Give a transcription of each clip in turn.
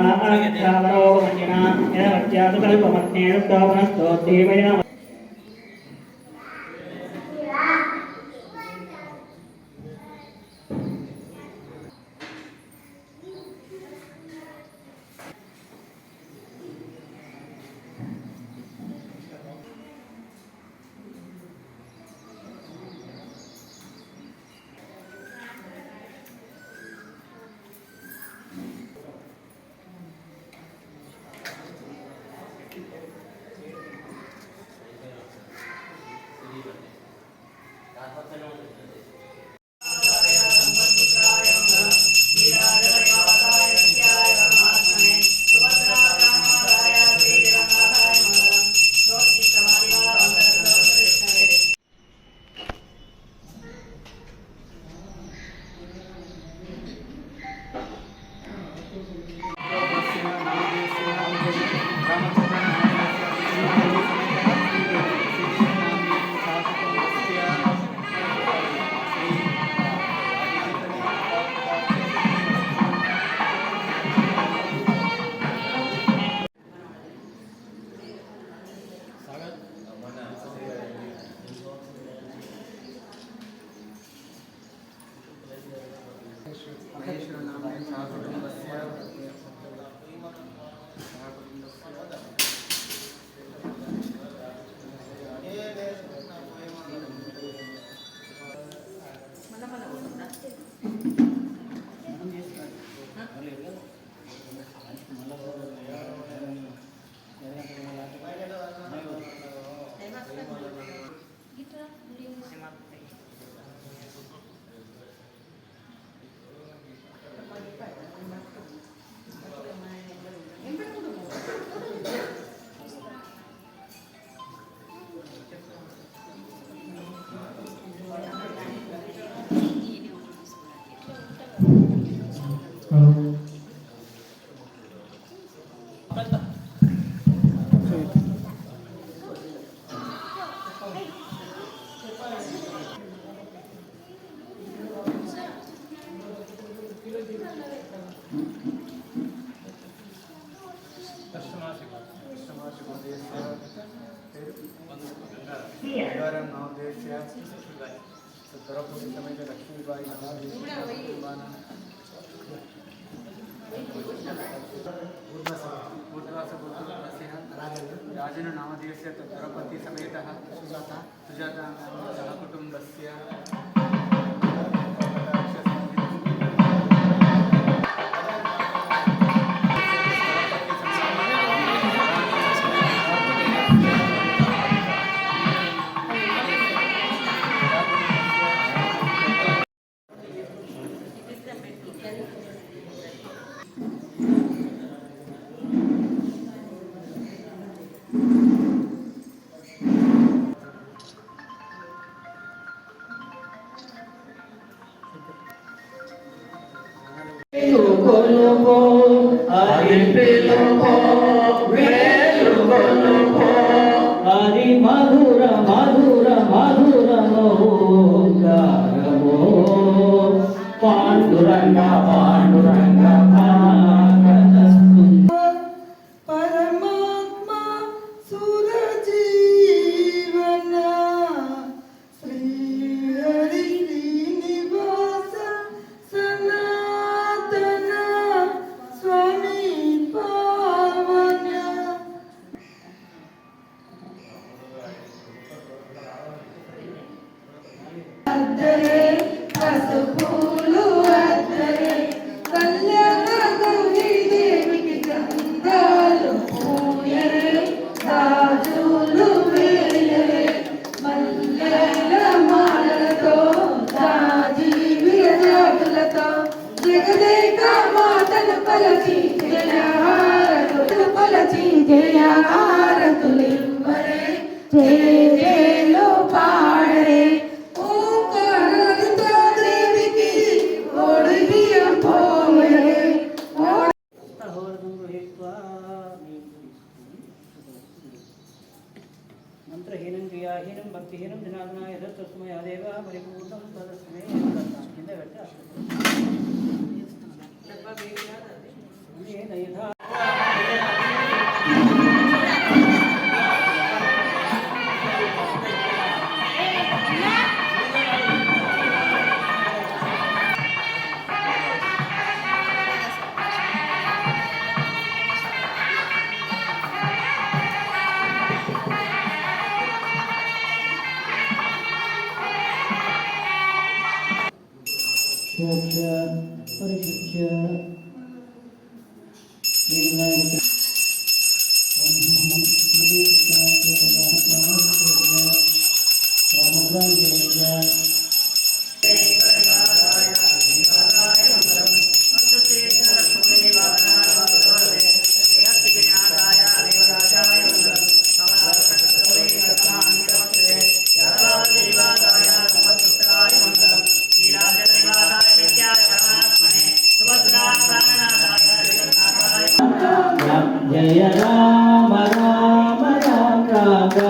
అనంతరో వచనా yeah వచ్యాతు కల్పమత్యేన స్తోమనస్తోత్రేణ तो द्रौपदी समेत द्रौपदी समेतः सुजाता सुजाता कुटुंब से மந்திரஹீனம் கிரியாஹீனம் பக்திஹீனம் ஜனாதனாய தஸ்மயா தேவா பரிபூர்ணம் ததஸ்மே இந்த வெட்ட Nghĩa. जय राम राम राम राम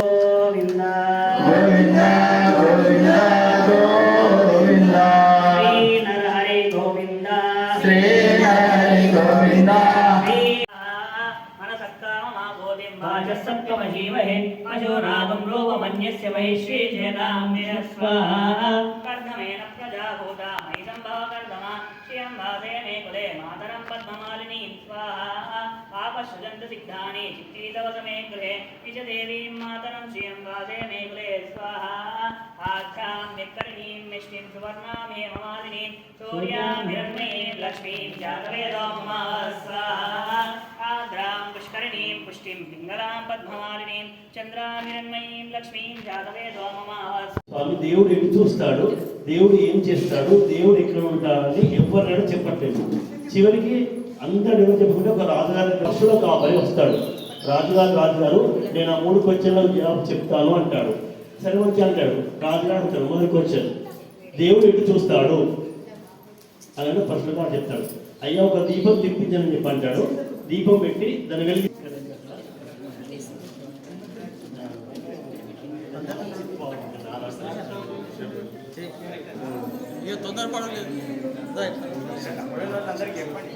वाचसत्त्वमजीमहे अजोरागं रोगमन्यस्य वैश्वीजेताम्य स्वाहा कर्दमेन प्रजाभूता मयि सम्भवकर्दमा श्रियं भासे मे कुले मातरं पद्ममालिनीं स्वाहा पापसृजन्त सिद्धानि चित्तीतव समे गृहे निज देवीं मातरं श्रियं भासे मे कुले स्वाहा आख्याम्यकर्णीं मिष्टिं सुवर्णामेवमालिनीं सूर्यामिरण्ये लक्ष्मीं जातवेदो मम పింగళాం చంద్రామిరణ్మయీం లక్ష్మీం జాతవే స్వామి దేవుడు ఎటు చూస్తాడు? దేవుడు ఏం చేస్తాడు? దేవుడు ఎక్కడ ఉంటాడని ఎవరైనా చెప్పట్లేదు. చివరికి అందరు ఎవరు చెప్పుకుంటే ఒక రాజుగారి దర్శలో ఒక అబ్బాయి వస్తాడు. రాజుగారు రాజుగారు నేను ఆ మూడు క్వశ్చన్లకు జవాబు చెప్తాను అంటాడు. సరే వచ్చి అంటాడు. రాజుగారు అంటాడు మొదటి క్వశ్చన్. దేవుడు ఎటు చూస్తాడు? అలాగే ఫస్ట్ చెప్తాడు. అయ్యా ఒక దీపం తెప్పించని చెప్పి అంటాడు దీపం పెట్టి దాని వెలిగి la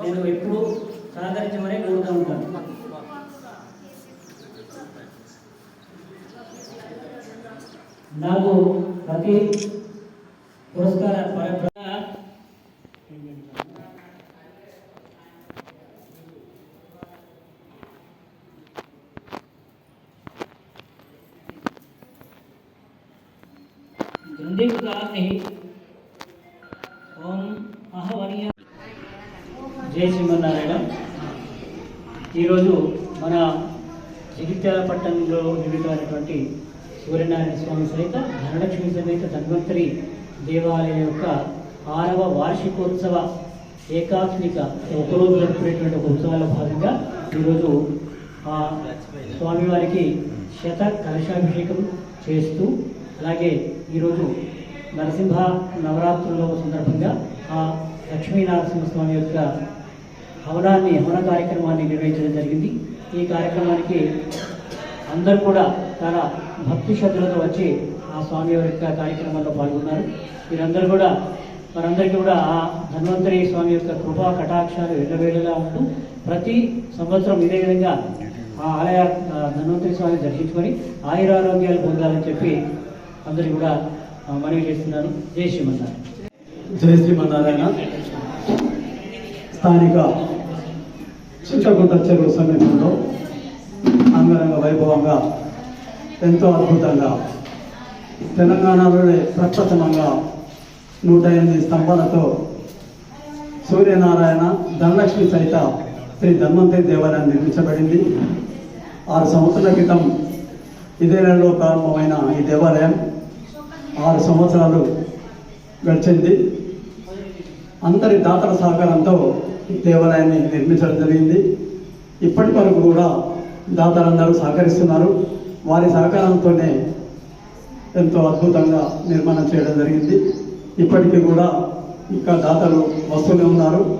నేను ఎప్పుడూ సహకరించమని కోరుతూ ఉంటాను నాకు ప్రతి పురస్కార गंदे को कहा नहीं कौन आहवनीय జయ సింహనారాయణ. ఈరోజు మన జగిత్యాల పట్టణంలో నిర్మితమైనటువంటి సూర్యనారాయణ స్వామి సహిత ధనలక్ష్మి సమేత ధన్వంతరి దేవాలయం యొక్క ఆరవ వార్షికోత్సవ ఏకాత్మిక ఒకరోజు జరుపుకునేటువంటి ఒక ఉత్సవాల భాగంగా ఈరోజు ఆ స్వామివారికి శత కలశాభిషేకం చేస్తూ అలాగే ఈరోజు నరసింహ నవరాత్రుల సందర్భంగా ఆ లక్ష్మీనరసింహ స్వామి యొక్క హవనాన్ని హవన కార్యక్రమాన్ని నిర్వహించడం జరిగింది. ఈ కార్యక్రమానికి అందరూ కూడా చాలా భక్తి శ్రద్ధలతో వచ్చి ఆ స్వామి వారి యొక్క కార్యక్రమాల్లో పాల్గొన్నారు. వీరందరూ కూడా వారందరికీ కూడా ఆ ధన్వంతరి స్వామి యొక్క కృపా కటాక్షాలు ఎల్లవేళలా ఉంటూ ప్రతి సంవత్సరం ఇదే విధంగా ఆ ఆలయ ధన్వంతరి స్వామిని దర్శించుకొని ఆయురారోగ్యాలు పొందాలని చెప్పి అందరికీ కూడా మనవి చేస్తున్నాను. జై శ్రీమన్నారాయణ. జై శ్రీమన్నారాయణ. స్థానిక శిక్షకుత చెరువు సమీపంలో అంగరంగ వైభవంగా ఎంతో అద్భుతంగా తెలంగాణలోనే ప్రప్రథమంగా నూట ఎనిమిది స్తంభాలతో సూర్యనారాయణ ధనలక్ష్మి సహిత శ్రీ ధన్వంతరి దేవాలయం నిర్మించబడింది. ఆరు సంవత్సరాల క్రితం ఇదే నెలలో ప్రారంభమైన ఈ దేవాలయం ఆరు సంవత్సరాలు గడిచింది. అందరి దాతల సహకారంతో దేవాలయాన్ని నిర్మించడం జరిగింది. ఇప్పటి వరకు కూడా దాతలందరూ సహకరిస్తున్నారు. వారి సహకారంతోనే ఎంతో అద్భుతంగా నిర్మాణం చేయడం జరిగింది. ఇప్పటికీ కూడా ఇంకా దాతలు వస్తూనే ఉన్నారు.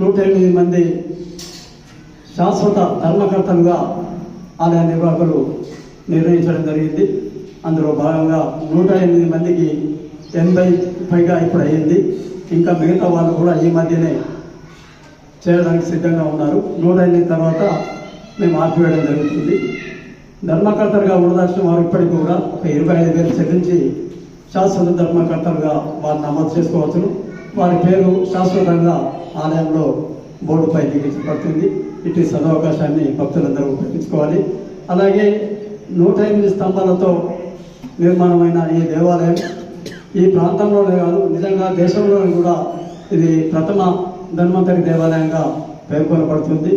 నూట ఎనిమిది మంది శాశ్వత ధర్మకర్తలుగా ఆలయ నిర్వాహకులు నిర్ణయించడం జరిగింది. అందులో భాగంగా నూట ఎనిమిది మందికి ఎనభై పైగా ఇప్పుడు అయ్యింది. ఇంకా మిగతా వాళ్ళు కూడా ఈ మధ్యనే చేయడానికి సిద్ధంగా ఉన్నారు. నూట ఎనిమిది తర్వాత మేము ఆపివేయడం జరుగుతుంది. ధర్మకర్తలుగా ఉండదాల్సిన వారు ఇప్పటికి కూడా ఒక ఇరవై ఐదు వేలు చెల్లించి శాశ్వత ధర్మకర్తలుగా వారు నమోదు చేసుకోవచ్చును. వారి పేరు శాశ్వతంగా ఆలయంలో బోర్డుపై లిఖించబడుతుంది. ఇటు సదవకాశాన్ని భక్తులందరూ ఉపయోగించుకోవాలి. అలాగే నూట ఎనిమిది స్తంభాలతో నిర్మాణమైన ఈ దేవాలయం ఈ ప్రాంతంలోనే కాదు నిజంగా దేశంలోనే కూడా ఇది ప్రథమ ధన్వంతరి దేవాలయంగా పేర్కొనబడుతుంది.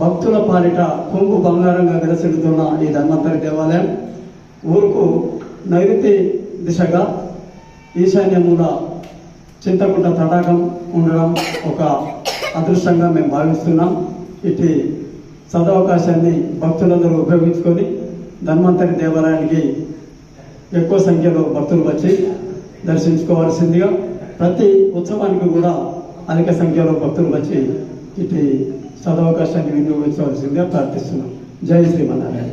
భక్తుల పాలిట కొంగు బంగారంగా విలసిల్లుతున్న ఈ ధన్వంతరి దేవాలయం ఊరుకు నైరుతి దిశగా ఈశాన్యముల చింతకుంట తటాకం ఉండడం ఒక అదృష్టంగా మేము భావిస్తున్నాం. ఇటు సదవకాశాన్ని భక్తులందరూ ఉపయోగించుకొని ధన్వంతరి దేవాలయానికి ఎక్కువ సంఖ్యలో భక్తులు వచ్చి దర్శించుకోవాల్సిందిగా ప్రతి ఉత్సవానికి కూడా అధిక సంఖ్యలో భక్తులు వచ్చి ఇటు సదవకాశాన్ని వినియోగించవలసిందిగా ప్రార్థిస్తున్నాం. జై శ్రీమన్నారాయణ.